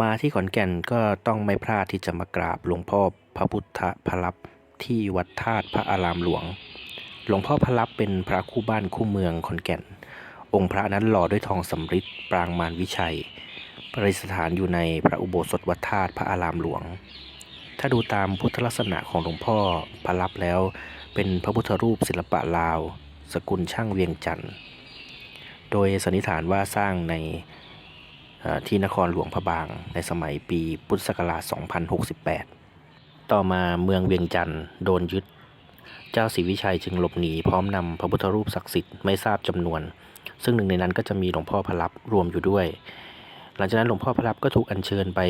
มาที่ขอนแก่นก็ต้องไม่พลาดที่จะมากราบหลวงพ่อพระพุทธพลับที่วัดธาตุพระอารามหลวง หลวงพ่อพลับเป็นพระคู่บ้านคู่เมืองขอนแก่น องค์พระนั้นหล่อด้วยทองสำริดปรางมารวิชัย ประดิษฐานอยู่ในพระอุโบสถวัดธาตุพระอารามหลวง ถ้าดูตามพุทธลักษณะของหลวงพ่อพลับแล้ว เป็นพระพุทธรูปศิลปะลาว สกุลช่างเวียงจันทร์ โดยสันนิษฐานว่าสร้างใน ที่นครหลวงพระบางในสมัยปีพุทธศักราช 2068 ต่อมาเมืองเวียงจันทร์โดนยึด เจ้าศรีวิชัยจึงหลบหนีพร้อมนำพระพุทธรูปศักดิ์สิทธิ์ไม่ทราบจำนวน ซึ่งหนึ่งในนั้นก็จะมีหลวงพ่อพลับรวมอยู่ด้วย หลังจากนั้นหลวงพ่อพลับก็ถูกอัญเชิญไป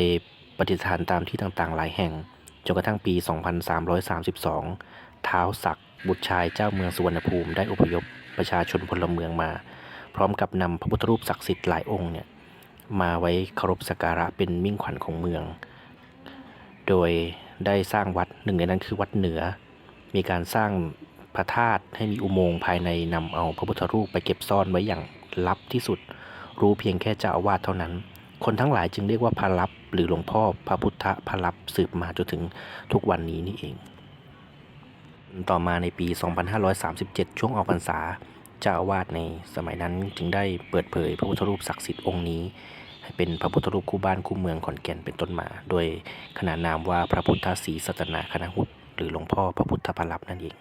ปฏิสถานตามที่ต่างๆ หลายแห่ง จนกระทั่งปี 2332 ท้าวศักดิ์บุตรชายเจ้าเมืองสุวรรณภูมิได้อพยพประชาชนพลเมืองมา พร้อมกับนำพระพุทธรูปศักดิ์สิทธิ์หลายองค์เนี่ย มาไว้เคารพสักการะเป็นมิ่งขวัญของเมือง โดยได้สร้างวัดหนึ่งในนั้นคือวัดเหนือ มีการสร้างพระธาตุให้มีอุโมงค์ภายในนำเอาพระพุทธรูปไปเก็บซ่อนไว้อย่างลับที่สุด รู้เพียงแค่เจ้าอาวาสเท่านั้น คนทั้งหลายจึงเรียกว่าพระลับ หรือหลวงพ่อพระพุทธพระลับสืบมาจนถึงทุกวันนี้นี่เอง ต่อมาในปี 2537 ช่วงออกพรรษา เจ้าอาวาสในสมัยนั้นจึงได้เปิดเผยพระพุทธรูปศักดิ์สิทธิ์องค์นี้ ให้เป็นพระพุทธรูปคู่บ้านคู่เมืองขอนแก่นเป็นต้นมา โดยขนานนามว่าพระพุทธศรีสัตนาคณหุตหรือหลวงพ่อพระพุทธพลับนั่นเอง